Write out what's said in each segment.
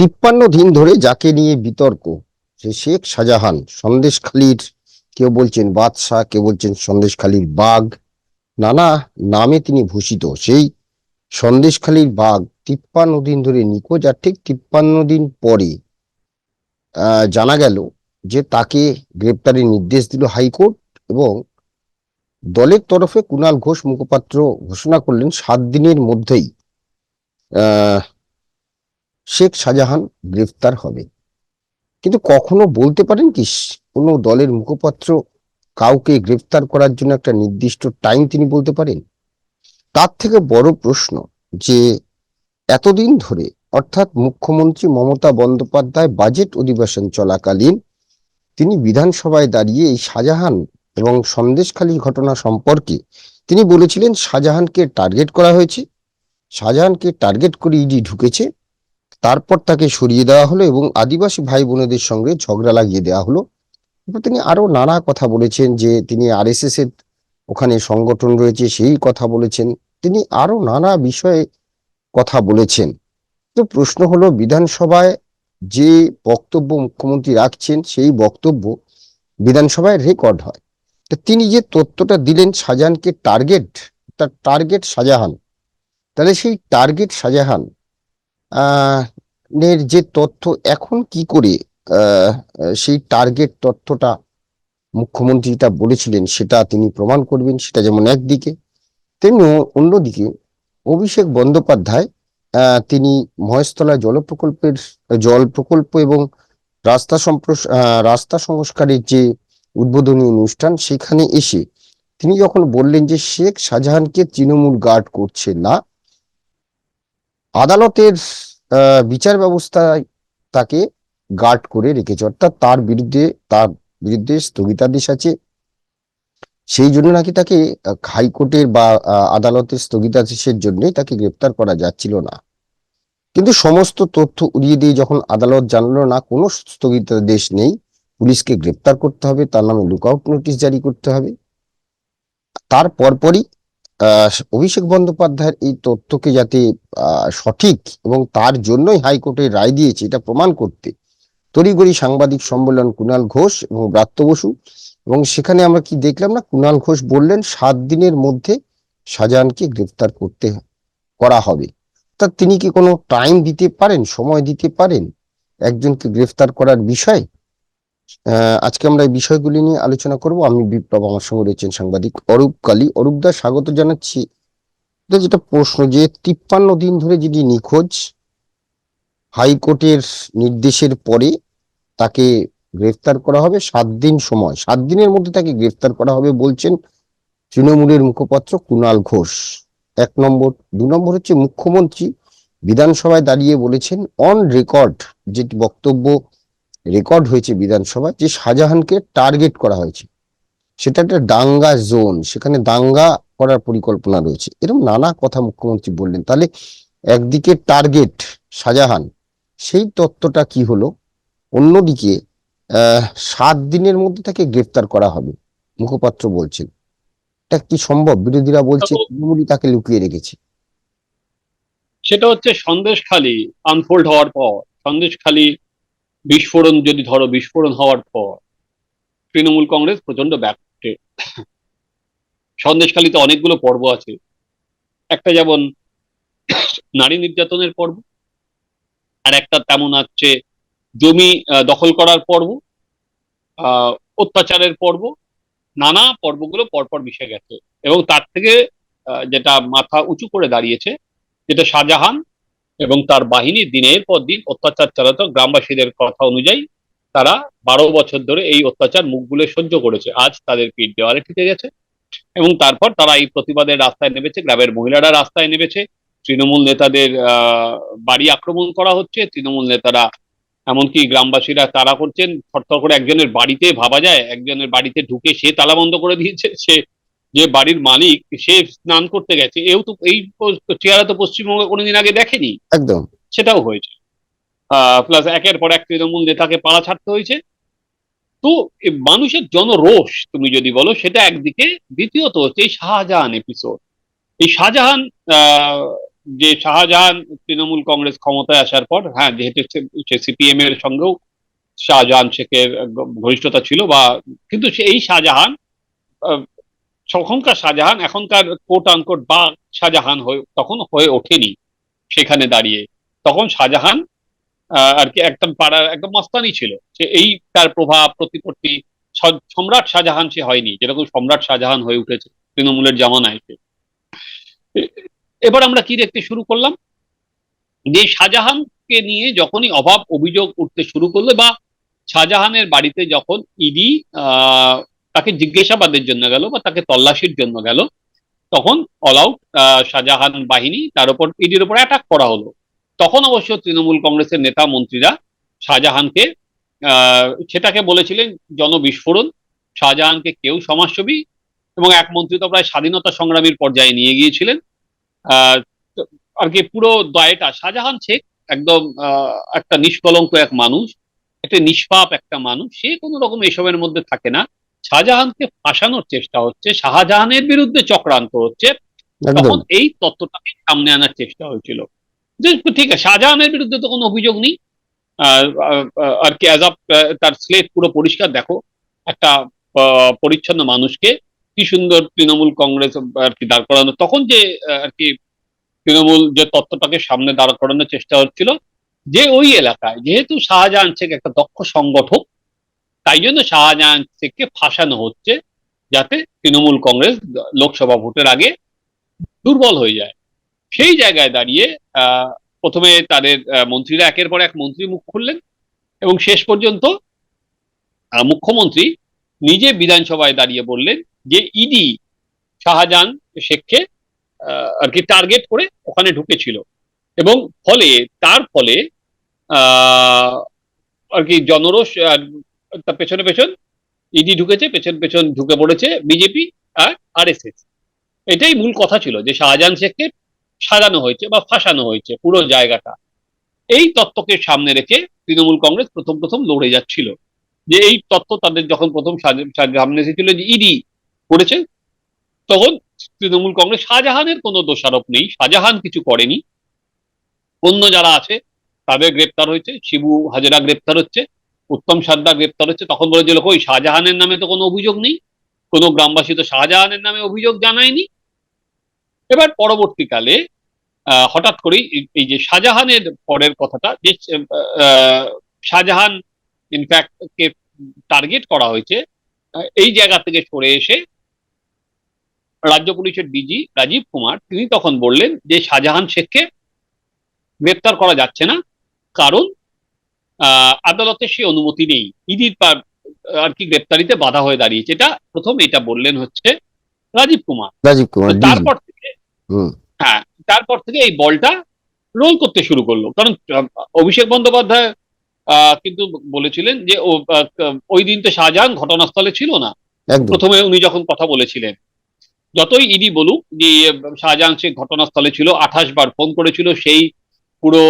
তিপ্পান্ন দিন ধরে যাকে নিয়ে বিতর্ক, সে শেখ শাহজাহান, সন্দেশখালীর, কেউ বলছেন বাদশাহ, কেউ বলছেন সন্দেশখালীর বাঘ, নানা নামে তিনি ভূষিত। সেই সন্দেশখালীর বাঘ তিপ্পান্ন দিন ধরে নিখোঁজ আর ঠিক তিপ্পান্ন দিন পরে জানা গেল যে তাকে গ্রেপ্তারের নির্দেশ দিল হাইকোর্ট এবং দলের তরফে কুণাল ঘোষ মুখপাত্র ঘোষণা করলেন সাত দিনের মধ্যেই। শেখ শাহজাহান গ্রেফতার হবে। কিন্তু কখনো বলতে পারেন কি, কোনো দলের মুখপাত্র কাউকে গ্রেফতার করার জন্য একটা নির্দিষ্ট টাইম তিনি বলতে পারেন? তার থেকে বড় প্রশ্ন যে, এতদিন ধরে অর্থাৎ মুখ্যমন্ত্রী মমতা বন্দ্যোপাধ্যায় বাজেট অধিবেশন চলাকালীন তিনি বিধানসভায় দাঁড়িয়ে এই শাহজাহান এবং সন্দেশখালীর ঘটনা সম্পর্কে তিনি বলেছিলেন, শাহজাহানকে টার্গেট করা হয়েছে। শাহজাহানকে টার্গেট করে ইডি ঢুকেছে। তারপর তাকে সরিয়ে দেওয়া হলো এবং আদিবাসী ভাই বোনেদের সঙ্গে ঝগড়া লাগিয়ে দেওয়া হলো। তিনি আরও নানা কথা বলেছেন যে তিনি আরএসএস এর ওখানে সংগঠন রয়েছে, সেই কথা বলেছেন। তিনি আরও নানা বিষয়ে কথা বলেছেন। তো প্রশ্ন হলো, বিধানসভায় যে বক্তব্য মুখ্যমন্ত্রী রাখছেন, সেই বক্তব্য বিধানসভায় রেকর্ড হয়। তো তিনি যে তথ্যটা দিলেন শাহজাহানকে টার্গেট, তার টার্গেট শাহজাহান। তাহলে সেই টার্গেট শাহজাহান এর যে তথ্য, এখন কি করে সেই টার্গেট তথ্যটা মুখ্যমন্ত্রী যেটা বলেছিলেন, সেটা তিনি প্রমাণ করবেন, সেটা যেমন একদিকে, তেমনি অন্যদিকে অভিষেক বন্দ্যোপাধ্যায় তিনি মহেশতলা জল প্রকল্পের, জল প্রকল্প এবং রাস্তা সম্প্রস রাস্তা সংস্কারের যে উদ্বোধনী অনুষ্ঠান, সেখানে এসে তিনি যখন বললেন যে শেখ শাহজাহানকে তৃণমূল গার্ড করছে না আদালতের বিচার ব্যবস্থায় তাকে গার্ড করে রেখেছে, অর্থাৎ তার বিরুদ্ধে তার বিরুদ্ধে স্থগিতাদেশ আছে। সেই জন্য নাকি তাকে হাইকোর্টের বা আদালতের স্থগিতাদেশের জন্যই তাকে গ্রেপ্তার করা যাচ্ছিল না। কিন্তু সমস্ত তথ্য উড়িয়ে দিয়ে যখন আদালত জানলো না, কোনো স্থগিতাদেশ নেই, পুলিশকে গ্রেপ্তার করতে হবে, তার নামে লুকআউট নোটিশ জারি করতে হবে। তার পরপরই অভিষেক বন্দ্যোপাধ্যায়ের এই তথ্যকে যাতে সঠিক এবং তার জন্যই হাইকোর্টে রায় দিয়েছে, এটা প্রমাণ করতে তড়িঘড়ি সাংবাদিক সম্মেলন কুণাল ঘোষ এবং ব্রাত্য বসু। এবং সেখানে আমরা কি দেখলাম না, কুণাল ঘোষ বললেন সাত দিনের মধ্যে শাহজাহানকে গ্রেফতার করতে করা হবে। তা তিনি কি কোনো টাইম দিতে পারেন, সময় দিতে পারেন একজনকে গ্রেফতার করার বিষয়? আজকে আমরা এই বিষয়গুলি নিয়ে আলোচনা করব। আমি বিপ্লব, আমার সঙ্গে রয়েছেন সাংবাদিক অরূপ কালী। অরূপ দা, স্বাগত জানাচ্ছি। যেটা প্রশ্ন যে, তিপ্পান্ন দিন ধরে যিনি নিখোঁজ, হাইকোর্টের নির্দেশের পরে তাকে গ্রেফতার করা হবে সাত দিন সময়। সাত দিনের মধ্যে তাকে গ্রেফতার করা হবে বলছেন তৃণমূলের মুখপাত্র কুণাল ঘোষ। এক নম্বর। দু নম্বর হচ্ছে মুখ্যমন্ত্রী বিধানসভায় দাঁড়িয়ে বলেছেন অন রেকর্ড যেটি বক্তব্য রেকর্ড হয়েছে বিধানসভায় যে শাহজাহানকে টার্গেট করা হয়েছে। সেটা একটা দাঙ্গা জোন সেখানে দাঙ্গা করার পরিকল্পনা রয়েছে। এরকম নানা কথা মুখ্যমন্ত্রী বললেন। তাহলে একদিকে টার্গেট শাহজাহান সেই তত্ত্বটা কি হলো? অন্যদিকে সাত দিনের মধ্যে তাকে গ্রেফতার করা হবে মুখপাত্র বলছেন। এটা কি সম্ভব? বিরোধীরা বলছে তৃণমূলই তাকে লুকিয়ে রেখেছে। সেটা হচ্ছে সন্দেশখালি আনফোল্ড হওয়ার পর সন্দেশখালি বিস্ফোরণ, যদি ধরো বিস্ফোরণ হওয়ার পর তৃণমূল কংগ্রেস প্রচণ্ড ব্যাপটে সন্দেশখালিতে অনেকগুলো পর্ব আছে। একটা যেমন নারী নির্যাতনের পর্ব আর একটা তেমন আছে জমি দখল করার পর্ব অত্যাচারের পর্ব, নানা পর্বগুলো পরপর মিশে গেছে। এবং তার থেকে যেটা মাথা উঁচু করে দাঁড়িয়েছে, যেটা শাহজাহান এবং তার বাহিনী দিনের পর দিন অত্যাচার চালাতো গ্রামবাসীদের কথা অনুযায়ী তারা বারো বছর ধরে এই অত্যাচার মুখ সহ্য করেছে। আজ তাদের পিঠ দেওয়ালে টিকে গেছে এবং তারপর তারা এই প্রতিবাদের রাস্তায় নেমেছে, গ্রামের মহিলারা রাস্তায় নেমেছে। তৃণমূল নেতাদের বাড়ি আক্রমণ করা হচ্ছে। তৃণমূল নেতারা, এমনকি গ্রামবাসীরা তারা করছেন, থরথর করে একজনের বাড়িতে ভাবা যায়, একজনের বাড়িতে ঢুকে সে তালা বন্ধ করে দিয়েছে, সে যে বাড়ির মালিক সে স্নান করতে গেছে। এও তো এই চেহারা তো পশ্চিমবঙ্গে কোনোদিন আগে দেখেনি। একদম। সেটাও হয়েছে। প্লাস একের পর এক তৃণমূল নেতাকে পাড়া ছাড়তে হয়েছে। তো মানুষের জনরোষ তুমি যদি বলো সেটা একদিকে। দ্বিতীয়ত হচ্ছে এই শাহজাহান এপিসোড এই শাহজাহান আহ, যে শাহজাহান তৃণমূল কংগ্রেস ক্ষমতায় আসার পর হ্যাঁ যেহেতু সে সিপিএম এর সঙ্গেও শাহজাহান শেখের ঘনিষ্ঠতা ছিল বা কিন্তু সে এই শাহজাহান তখনকার শাহজাহান, এখনকার কোট আনকোট বা শাহজাহান হয়ে তখন হয়ে ওঠেনি সেখানে দাঁড়িয়ে তখন শাহজাহান আর কি একদম পাড়ার একদম মস্তানি ছিল সে এই তার প্রভাব, প্রতিপত্তি সম্রাট শাহজাহান সে হয়নি, যেরকম সম্রাট শাহজাহান হয়ে উঠেছে তৃণমূলের জামানায় সে। এবার আমরা কি দেখতে শুরু করলাম যে শাহজাহানকে নিয়ে যখনই অভাব, অভিযোগ উঠতে শুরু করল বা শাহজাহানের বাড়িতে যখন ইডি তাকে জিজ্ঞাসাবাদের জন্য গেল বা তাকে তল্লাশির জন্য গেল। তখন অল আউট শাহজাহান বাহিনী তার উপর ইডির উপর অ্যাটাক করা হলো। তখন অবশ্য তৃণমূল কংগ্রেসের নেতা মন্ত্রীরা শাহজাহানকে সেটাকে বলেছিলেন জনবিস্ফোরণ। শাহজাহানকে কেউ সমাজসেবী এবং এক মন্ত্রী তো প্রায় স্বাধীনতা সংগ্রামীর পর্যায়ে নিয়ে গিয়েছিলেন। আর কি পুরো দয়টা, শাহজাহান শেখ একদম একটা নিষ্কলঙ্ক এক মানুষ, একটা নিষ্পাপ একটা মানুষ। সে কোনো রকম এসবের মধ্যে থাকে না। শাহজাহানকে ফাঁসানোর চেষ্টা হচ্ছে শাহজাহানের বিরুদ্ধে চক্রান্ত হচ্ছে তখন এই তত্ত্বটাকে সামনে আনার চেষ্টা হয়েছিল। যে ঠিক আছে শাহজাহানের বিরুদ্ধে তো কোনো অভিযোগ নেই। আর কি অ্যাজ তার স্লেট পুরো পরিষ্কার। দেখো একটা আহ, পরিচ্ছন্ন মানুষকে কি সুন্দর তৃণমূল কংগ্রেস আর কি দাঁড় করানো। তখন যে আর কি তৃণমূল যে তত্ত্বটাকে সামনে দাঁড় করানোর চেষ্টা হচ্ছিল যে ওই এলাকায় যেহেতু শাহজাহান শেখ একটা দক্ষ সংগঠক তাই জন্য শাহজাহান শেখকে ফাঁসানো হচ্ছে যাতে তৃণমূল কংগ্রেস লোকসভা ভোটের আগে দুর্বল হয়ে যায়। সেই জায়গায় দাঁড়িয়ে প্রথমে তাদের মন্ত্রীরা একের পর এক মন্ত্রী মুখ খুললেন এবং শেষ পর্যন্ত মুখ্যমন্ত্রী নিজে বিধানসভায় দাঁড়িয়ে বললেন যে ইডি শাহজাহান শেখকে আর কি টার্গেট করে ওখানে ঢুকেছিল। এবং ফলে, তার ফলে আর কি জনরোষ তার পেছনে পেছন ইডি ঢুকেছে, পেছন পেছন ঢুকে পড়েছে বিজেপি আর আরএসএস এটাই মূল কথা ছিল যে শাহজাহান শেখকে সাজানো হয়েছে বা ফাঁসানো হয়েছে পুরো জায়গাটা। এই তত্ত্বকে সামনে রেখে তৃণমূল কংগ্রেস প্রথম প্রথম লড়ে যাচ্ছিল। যে এই তত্ত্ব তাদের যখন প্রথম সামনে এসেছিল যে ইডি করেছে, তখন তৃণমূল কংগ্রেস শাহজাহানের কোনো দোষারোপ নেই, শাহজাহান কিছু করেনি। অন্য যারা আছে, তাদের গ্রেপ্তার হয়েছে, শিবু হাজরা গ্রেপ্তার হচ্ছে উত্তম সাদ্দার গ্রেপ্তার হচ্ছে, তখন বলেছিল ওই শাহজাহানের নামে তো কোনো অভিযোগ নেই। কোনো গ্রামবাসী তো শাহজাহানের নামে অভিযোগ জানায়নি। এবার পরবর্তীকালে হঠাৎ করেই এই- যে শাহজাহানের পরের কথাটা যে শাহজাহান ইনফ্যাক্ট কে টার্গেট করা হয়েছে এই জায়গা থেকে সরে এসে রাজ্য পুলিশের ডিজি রাজীব কুমার, তিনি তখন বললেন যে শাহজাহান শেখকে গ্রেপ্তার করা যাচ্ছে না। কারণ আদালতে সে অনুমতি নেই। ইডির আর কি গ্রেপ্তারিতে বাধা হয়ে দাঁড়িয়েছে। এটা প্রথম এটা বললেন হচ্ছে রাজীব কুমার। রাজীব কুমার তারপর থেকে হ্যাঁ তারপর থেকে এই বলটা রোল করতে শুরু করল। কারণ অভিষেক বন্দ্যোপাধ্যায় আহ, কিন্তু বলেছিলেন যে ওই দিন তো শাহজাহান ঘটনাস্থলে ছিল না। প্রথমে উনি যখন কথা বলেছিলেন যতই ইডি বলুক যে শাহজাহান শেখ ঘটনাস্থলে ছিল আঠাশ বার ফোন করেছিল সেই পুরো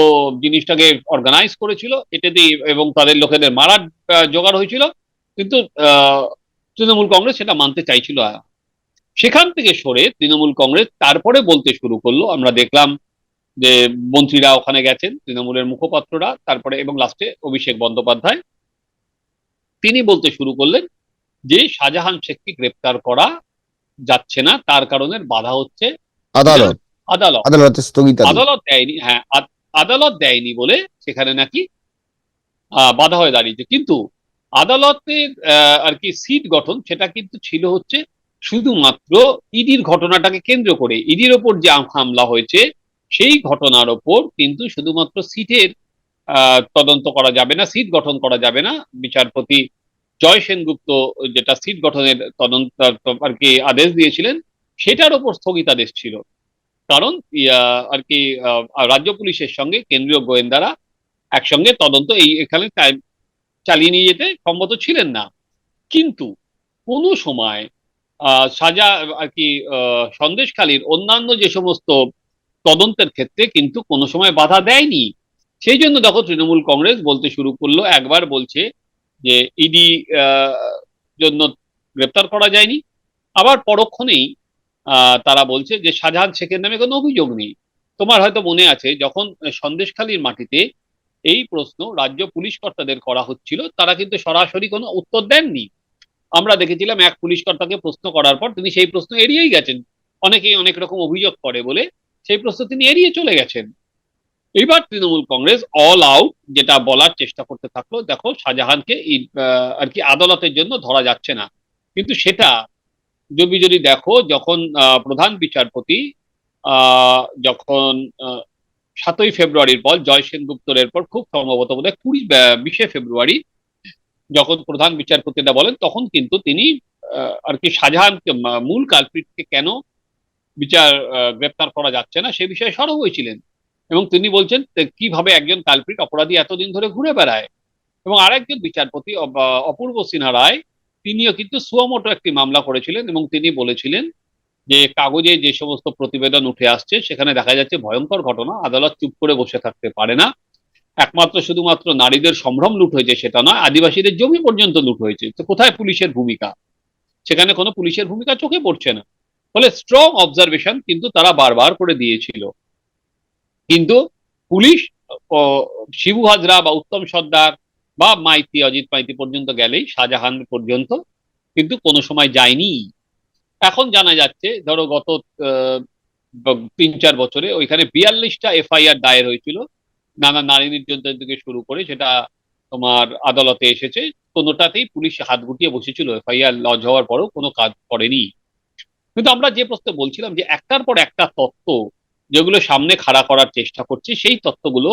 জিনিসটাকে অর্গানাইজ করেছিল এটাতে এবং তাদের লোকেদের মারার জোগাড় হয়েছিল। কিন্তু তৃণমূল কংগ্রেস সেটা মানতে চাইছিল না। সেখান থেকে সরে তৃণমূল কংগ্রেস তারপরে বলতে শুরু করল আমরা দেখলাম যে মন্ত্রীরা ওখানে গেছেন তৃণমূলের মুখপাত্ররা তারপরে এবং লাস্টে অভিষেক বন্দ্যোপাধ্যায়। তিনি বলতে শুরু করলেন যে শাহজাহান শেখকে গ্রেপ্তার করা যাচ্ছে না তার কারণে বাধা হচ্ছে। আদালত। আদালত। আদালতে স্থগিতাদেশ। আদালত দেয়নি হ্যাঁ আদালত দেয়নি বলে সেখানে নাকি বাধা হয়ে দাঁড়িয়েছে। কিন্তু আদালতের আর কি সিট গঠন সেটা কিন্তু ছিল হচ্ছে শুধুমাত্র ইডির ঘটনাটাকে কেন্দ্র করে। ইডির ওপর যে হামলা হয়েছে, সেই ঘটনার ওপর কিন্তু শুধুমাত্র সিটের তদন্ত করা যাবে না, সিট গঠন করা যাবে না। বিচারপতি জয় সেনগুপ্ত যেটা সিট গঠনের তদন্ত, আর কি আদেশ দিয়েছিলেন, সেটার ওপর স্থগিতাদেশ ছিল। কারণ আর কি রাজ্য পুলিশের সঙ্গে কেন্দ্রীয় গোয়েন্দারা একসঙ্গে তদন্ত এই, এখানে চালিয়ে নিয়ে যেতে সম্মত ছিলেন না। কিন্তু কোনো সময় সাজা, আর কি সন্দেশখালীর অন্যান্য যে সমস্ত তদন্তের ক্ষেত্রে কিন্তু কোনো সময় বাধা দেয়নি। সেই জন্য দেখো তৃণমূল কংগ্রেস বলতে শুরু করল, একবার বলছে যে, ইডি জন্য গ্রেপ্তার করা যায়নি। আবার পরক্ষণেই তারা বলছে যে, শাহজাহান শেখের নামে কোনো অভিযোগ নেই। তোমার হয়তো মনে আছে, যখন সন্দেশখালীর মাটিতে এই প্রশ্ন রাজ্য পুলিশ কর্তাদের করা হচ্ছিল, তারা কিন্তু সরাসরি কোনো উত্তর দেননি। আমরা দেখেছিলাম এক পুলিশ কর্তাকে প্রশ্ন করার পর তিনি সেই প্রশ্ন এড়িয়েই গেছেন। অনেকেই অনেক রকম অভিযোগ করে বলে সেই প্রশ্ন তিনি এড়িয়ে চলে গেছেন। এইবার তৃণমূল কংগ্রেস অল আউট যেটা বলার চেষ্টা করতে থাকল, দেখো, শাহজাহানকে আর কি আদালতের জন্য ধরা যাচ্ছে না। কিন্তু সেটা যদি যদি দেখো যখন প্রধান বিচারপতি যখন সাতই ফেব্রুয়ারির পর জয় সেনগুপ্তরের পর খুব সম্ভবত বোধ হয় কুড়ি বিশে ফেব্রুয়ারি যখন প্রধান বিচারপতিটা বলেন, তখন কিন্তু তিনি আর কি শাহজাহানকে মূল কালপ্রিটকে কেন বিচার গ্রেপ্তার করা যাচ্ছে না সে বিষয়ে সরব হয়েছিলেন এবং তিনি বলছেন কীভাবে একজন কালপ্রিট অপরাধী এতদিন ধরে ঘুরে বেড়ায়? এবং আরেকজন বিচারপতি অপূর্ব সিনহা রায় তিনিও কিন্তু সুয়ামোটো একটি মামলা করেছিলেন এবং তিনি বলেছিলেন যে কাগজে যে সমস্ত প্রতিবেদন উঠে আসছে, সেখানে দেখা যাচ্ছে ভয়ঙ্কর ঘটনা, আদালত চুপ করে বসে থাকতে পারে না। একমাত্র শুধুমাত্র নারীদের সম্ভ্রম লুট হয়েছে সেটা নয়, আদিবাসীদের জমি পর্যন্ত লুট হয়েছে। তো কোথায় পুলিশের ভূমিকা? সেখানে কোনো পুলিশের ভূমিকা চোখে পড়ছে না। ফলে স্ট্রং অবজারভেশন কিন্তু তারা বারবার করে দিয়েছিল। কিন্তু পুলিশ শিবু হাজরা বা উত্তম সর্দার বা মাইতি, অজিত মাইতি পর্যন্ত গেলেই, শাহজাহান পর্যন্ত, কিন্তু কোনো সময় যায়নি। এখন জানা যাচ্ছে, ধরো গত তিন চার বছরে ওইখানে বিয়াল্লিশটা এফআইআর দায়ের হয়েছিল। নানা নারী নির্যাতন থেকে শুরু করে সেটা তোমার আদালতে এসেছে, কোনোটাতেই পুলিশ হাত গুটিয়ে বসেছিল। এফআইআর লজ হওয়ার পরেও কোনো কাজ করেনি। কিন্তু আমরা যে প্রশ্ন বলছিলাম যে একটার পর একটা তত্ত্ব যেগুলো সামনে খাড়া করার চেষ্টা করছে, সেই তত্ত্বগুলো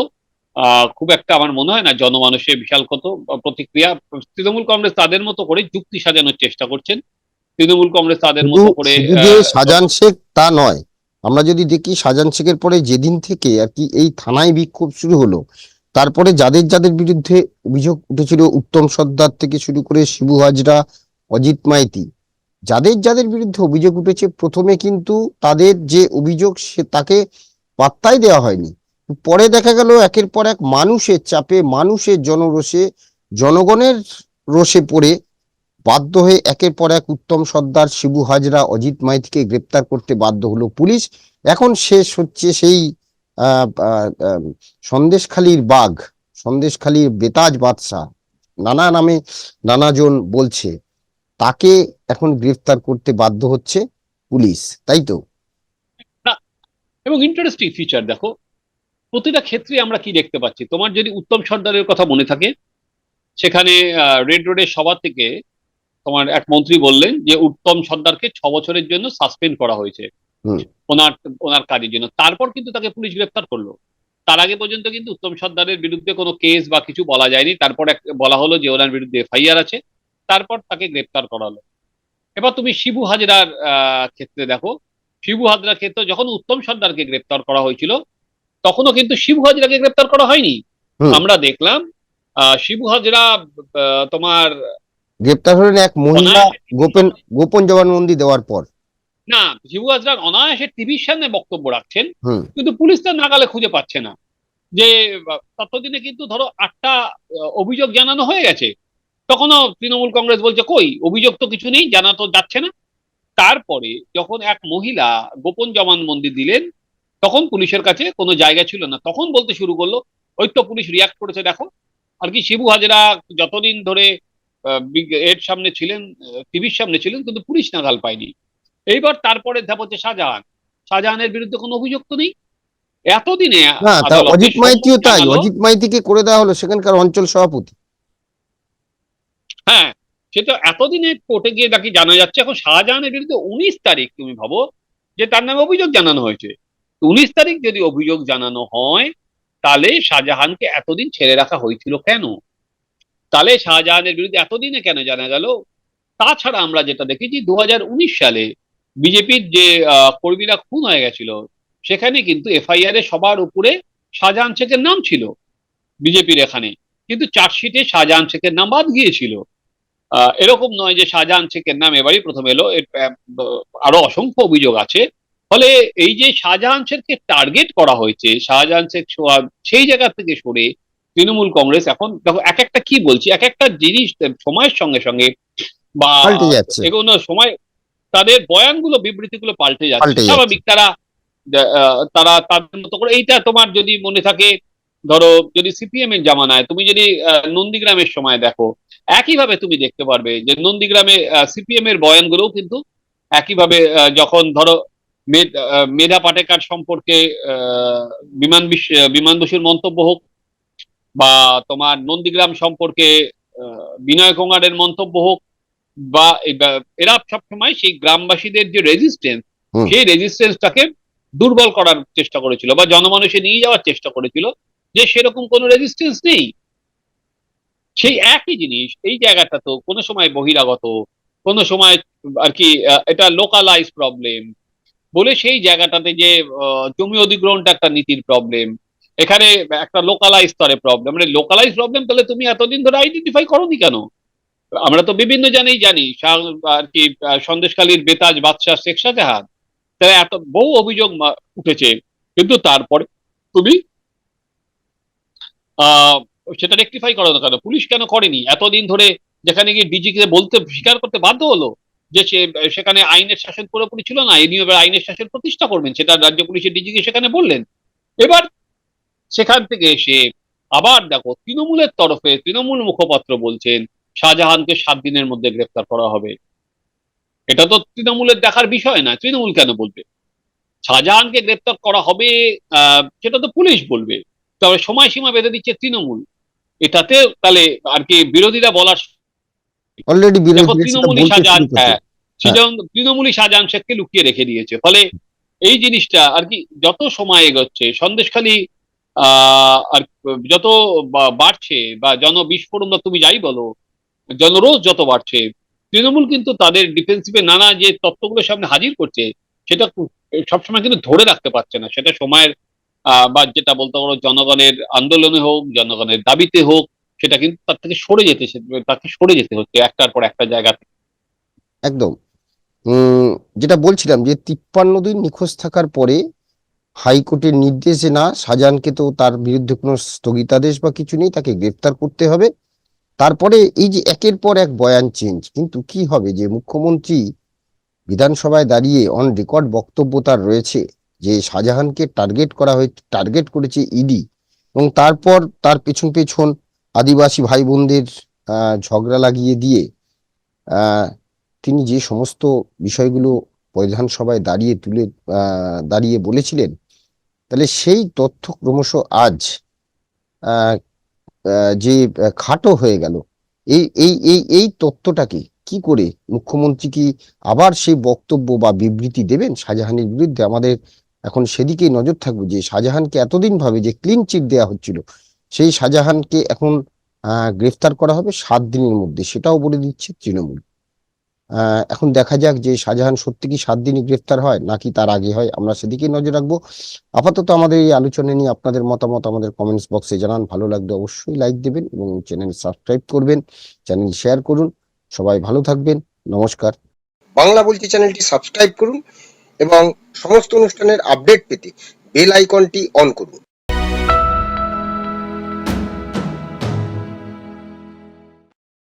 খুব একটা আমার মনে হয় না জনমানুষের বিশাল কত প্রতিক্রিয়া। তৃণমূল কংগ্রেস তাদের মতো করে যুক্তি সাজানোর চেষ্টা করছেন। তৃণমূল কংগ্রেস তাদের মতো করে আহ, শেখ তা নয় আমরা যদি দেখি শাহজাহান শেখের পরে যেদিন থেকে আর কি এই থানায় বিক্ষোভ শুরু হলো তারপরে যাদের যাদের বিরুদ্ধে অভিযোগ উঠেছিল উত্তম সর্দার থেকে শুরু করে শিবু হাজরা অজিত মাইতি যাদের যাদের বিরুদ্ধে অভিযোগ উঠেছে প্রথমে কিন্তু তাদের যে অভিযোগ সে তাকে পাত্তাই দেওয়া হয়নি। পরে দেখা গেল একের পর এক মানুষের চাপে, মানুষের জনরোষে, জনগণের রোষে পড়ে বাধ্য হয়ে একের পর এক উত্তম সর্দার শিবু হাজরা অজিত মাইতিকে গ্রেপ্তার করতে বাধ্য হলো পুলিশ। এখন শেষ হচ্ছে সেই সন্দেশখালীর বাঘ, সন্দেশখালীর বেতাজ বাদশাহ। নানা নামে নানাজন বলছে, তাকে এখন গ্রেফতার করতে বাধ্য হচ্ছে পুলিশ, তাই তো? এবং ইন্টারেস্টিং ফিচার দেখো প্রতিটা ক্ষেত্রে আমরা কি দেখতে পাচ্ছি? তোমার যদি উত্তম সর্দারের কথা মনে থাকে সেখানে রেড রোডের সভা থেকে তোমার এক মন্ত্রী বললেন যে উত্তম সর্দারকে ছ বছরের জন্য সাসপেন্ড করা হয়েছে। ওনার ওনার কাজের জন্য। তারপর কিন্তু তাকে পুলিশ গ্রেপ্তার করল। তার আগে পর্যন্ত কিন্তু উত্তম সর্দারের বিরুদ্ধে কোনো কেস বা কিছু বলা যায়নি। তারপর এক বলা হলো যে ওনার বিরুদ্ধে এফআইআর আছে। তারপর তাকে গ্রেপ্তার করা হলো এবার তুমি শিবু হাজরার আহ, ক্ষেত্রে দেখো। শিবু হাজরার ক্ষেত্রে যখন উত্তম সর্দারকে গ্রেপ্তার করা হয়েছিল তখনও কিন্তু শিবু হাজরাকে গ্রেপ্তার করা হয়নি। আমরা দেখলাম শিবু হাজরা তোমার গ্রেপ্তার হলেন এক মহিলা গোপন গোপন জবানবন্দি দেওয়ার পর। না শিবু হাজরা অনায়াসে টিভির সামনে বক্তব্য রাখছেন কিন্তু পুলিশ তার নাগালে খুঁজে পাচ্ছে না। যে ততদিনে কিন্তু ধরো আটটা অভিযোগ জানানো হয়ে গেছে। তখনও তৃণমূল কংগ্রেস বলছে কই অভিযোগ তো কিছু নেই জানা তো যাচ্ছে না। তারপরে যখন এক মহিলা গোপন জবানবন্দি দিলেন তখন পুলিশের কাছে কোনো জায়গা ছিল না। তখন বলতে শুরু করল ওই তো পুলিশ রিয়াক্ট করেছে দেখো। আর কি শিবু হাজরা যতদিন ধরে এর সামনে ছিলেন টিভির সামনে ছিলেন কিন্তু পুলিশ নাগাল পায়নি। এইবার তারপরে ধাপ হচ্ছে শাহজাহান। শাহজাহানের বিরুদ্ধে কোনো অভিযোগ তো নেই? এতদিনে অজিত মাইতিও তাই। অজিত মাইতিকে করে দেওয়া হলো সেখানকার অঞ্চল সভাপতি। হ্যাঁ সেটা এতদিনে কোর্টে গিয়ে নাকি জানা যাচ্ছে। এখন শাহজাহানের বিরুদ্ধে উনিশ তারিখ তুমি ভাবো যে তার নামে অভিযোগ জানানো হয়েছে। উনিশ তারিখ যদি অভিযোগ জানানো হয়, তাহলে শাহজাহানকে এতদিন ছেড়ে রাখা হয়েছিল কেন? তাহলে শাহজাহানের বিরুদ্ধে এতদিনে কেন জানা গেল? তাছাড়া আমরা যেটা দেখেছি দু সালে বিজেপির যে কর্মীরা খুন হয়ে গেছিল, সেখানে কিন্তু এফআইআর এ সবার উপরে শাহজাহান শেখের নাম ছিল, বিজেপির এখানে। কিন্তু চার্জশিটে শাহজাহান শেখের নাম বাদ গিয়েছিল। এরকম নয় যে শাহজাহান শেখের নাম এবারই প্রথম এলো আরও অসংখ্য অভিযোগ আছে। ফলে এই যে শাহজাহান শেখকে টার্গেট করা হয়েছে শাহজাহান শেখ সোহাগ সেই জায়গা থেকে সরে তৃণমূল কংগ্রেস এখন দেখো এক একটা কি বলছি এক একটা জিনিস সময়ের সঙ্গে সঙ্গে বা এগোনো সময় তাদের বয়ানগুলো বিবৃতিগুলো পাল্টে যাচ্ছে। স্বাভাবিক তারা তারা তাদের মতো করে। এইটা তোমার যদি মনে থাকে ধরো যদি সিপিএম এর জামানায় তুমি যদি নন্দীগ্রামের সময় দেখো একইভাবে তুমি দেখতে পারবে যে নন্দীগ্রামে সিপিএম এর বয়ানগুলোও কিন্তু একইভাবে যখন ধরো মেধ- পাটেকার সম্পর্কে বিমান বিমান বসুর মন্তব্য হোক বা তোমার নন্দীগ্রাম সম্পর্কে বিনয় কুমারের মন্তব্য হোক বা এরা সবসময় সেই গ্রামবাসীদের যে রেজিস্ট্যান্স হুম। সেই রেজিস্ট্যান্সটাকে দুর্বল করার চেষ্টা করেছিল বা জনমানুষে নিয়ে যাওয়ার চেষ্টা করেছিল যে সেরকম কোনো রেজিস্ট্যান্স নেই সেই একই জিনিস এই জায়গাটা তো কোনো সময় বহিরাগত কোনো সময় আর কি এটা লোকালাইজ প্রবলেম বলে সেই জায়গাটাতে যে জমি অধিগ্রহণটা একটা নীতির প্রবলেম এখানে একটা লোকালাইজ স্তরে প্রবলেম মানে লোকালাইজ প্রবলেম তাহলে তুমি এতদিন ধরে আইডেন্টিফাই করোনি কেন? আমরা তো বিভিন্ন জানেই জানি আর কি আহ, সন্দেশখালীর বেতাজ বাদশাহ শেখ শাহজাহান তারা এত বহু অভিযোগ উঠেছে কিন্তু তারপরে তুমি সেটা রেকটিফাই করো না কেন? পুলিশ কেন করেনি? এতদিন ধরে যেখানে গিয়ে ডিজিকে বলতে স্বীকার করতে বাধ্য হলো? যে সেখানে আইনের শাসন পুরোপুরি ছিল না এই নিয়ে এবার আইনের শাসন প্রতিষ্ঠা করবেন, সেটা রাজ্য পুলিশের ডিজিকে সেখানে বললেন। এবার সেখান থেকে এসে আবার দেখো তৃণমূলের তরফে তৃণমূল মুখপাত্র বলছেন, শাহজাহানকে সাত দিনের মধ্যে গ্রেফতার করা হবে। এটা তো তৃণমূলের দেখার বিষয় না, তৃণমূল কেন বলবে? শাহজাহানকে গ্রেফতার করা হবে সেটা তো পুলিশ বলবে। তবে সময়সীমা বেঁধে দিচ্ছে তৃণমূল। এটাতে তাহলে আর কি বিরোধীরা বলার অলরেডি তৃণমূলই শাহজাহান হ্যাঁ শাহজাহান শেখকে লুকিয়ে রেখে দিয়েছে। ফলে এই জিনিসটা আর কি যত সময় এগোচ্ছে সন্দেশখালী আর যত বাড়ছে বা জন বিস্ফোরণ বা তুমি যাই বলো জনরোষ যত বাড়ছে তৃণমূল কিন্তু তাদের ডিফেন্সিভে নানা যে তত্ত্বগুলো সামনে হাজির করছে সেটা সবসময় কিন্তু ধরে রাখতে পারছে না। সেটা সময়ের আহ, বা যেটা বলতে পারো জনগণের আন্দোলনে হোক জনগণের দাবিতে হোক সেটা কিন্তু তার থেকে সরে যেতে তাকে সরে যেতে হচ্ছে একটার পর একটা জায়গা। একদম যেটা বলছিলাম যে তিপ্পান্ন দিন নিখোঁজ থাকার পরে হাইকোর্টের নির্দেশে না শাহজাহানকে তো তার বিরুদ্ধে কোনো স্থগিতাদেশ বা কিছু নেই, তাকে গ্রেফতার করতে হবে তারপরে এই যে একের পর এক বয়ান চেঞ্জ, কিন্তু কি হবে যে মুখ্যমন্ত্রী বিধানসভায় দাঁড়িয়ে অন রেকর্ড বক্তব্য তার রয়েছে যে শাহজাহানকে টার্গেট করা হয়েছে টার্গেট করেছে ইডি এবং তারপর তার পেছন পেছন আদিবাসী ভাই বোনদের ঝগড়া লাগিয়ে দিয়ে তিনি যে সমস্ত বিষয়গুলো বিধানসভায় দাঁড়িয়ে তুলে দাঁড়িয়ে বলেছিলেন, তাহলে সেই তথ্য ক্রমশ আজ যে খাটো হয়ে গেল, এই এই এই এই তথ্যটাকে কি করে মুখ্যমন্ত্রী কি আবার সেই বক্তব্য বা বিবৃতি দেবেন শাহজাহানের বিরুদ্ধে? আমাদের এখন সেদিকেই নজর থাকবে যে শাহজাহানকে এতদিন ভাবে যে ক্লিন চিট দেওয়া হচ্ছিল সেই শাহজাহানকে এখন গ্রেফতার করা হবে সাত দিনের মধ্যে, সেটাও বলে দিচ্ছে তৃণমূল। এখন দেখা যাক যে শাহজাহান সত্যি কি সাত দিনই গ্রেফতার হয়, নাকি তার আগে হয়, আমরা সেদিকেই নজর রাখব। আপাতত আমাদের এই আলোচনা নিয়ে আপনাদের মতামত আমাদের কমেন্টস বক্সে জানান, ভালো লাগলে অবশ্যই লাইক দেবেন এবং চ্যানেল সাবস্ক্রাইব করবেন চ্যানেল শেয়ার করুন, সবাই ভালো থাকবেন, নমস্কার। বাংলা বলছি চ্যানেলটি সাবস্ক্রাইব করুন এবং সমস্ত অনুষ্ঠানের আপডেট পেতে বেল আইকনটি অন করুন।